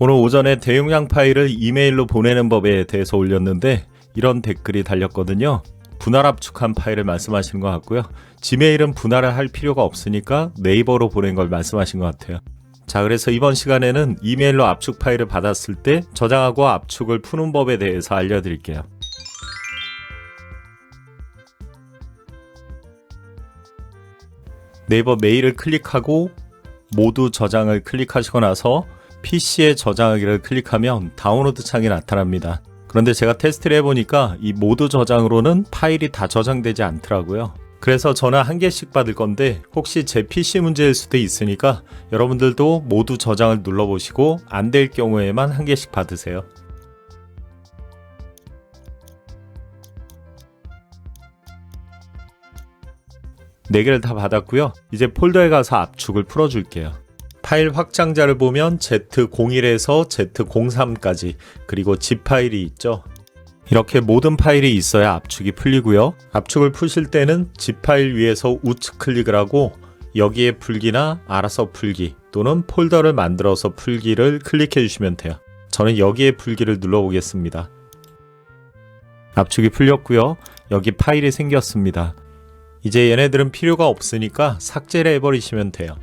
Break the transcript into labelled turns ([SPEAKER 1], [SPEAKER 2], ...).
[SPEAKER 1] 오늘 오전에 대용량 파일을 이메일로 보내는 법에 대해서 올렸는데 이런 댓글이 달렸거든요. 분할 압축한 파일을 말씀하시는 것 같고요. 지메일은 분할을 할 필요가 없으니까 네이버로 보낸 걸 말씀하신 것 같아요. 자, 그래서 이번 시간에는 이메일로 압축 파일을 받았을 때 저장하고 압축을 푸는 법에 대해서 알려드릴게요. 네이버 메일을 클릭하고 모두 저장을 클릭하시고 나서 PC에 저장하기를 클릭하면 다운로드 창이 나타납니다. 그런데 제가 테스트를 해보니까 이 모두 저장으로는 파일이 다 저장되지 않더라고요. 그래서 저는 한 개씩 받을 건데 혹시 제 PC 문제일 수도 있으니까 여러분들도 모두 저장을 눌러보시고 안 될 경우에만 한 개씩 받으세요. 네 개를 다 받았고요. 이제 폴더에 가서 압축을 풀어줄게요. 파일 확장자를 보면 Z01에서 Z03까지 그리고 zip 파일이 있죠. 이렇게 모든 파일이 있어야 압축이 풀리고요. 압축을 푸실 때는 zip 파일 위에서 우측 클릭을 하고 여기에 풀기나 알아서 풀기 또는 폴더를 만들어서 풀기를 클릭해 주시면 돼요. 저는 여기에 풀기를 눌러 보겠습니다. 압축이 풀렸고요. 여기 파일이 생겼습니다. 이제 얘네들은 필요가 없으니까 삭제를 해버리시면 돼요.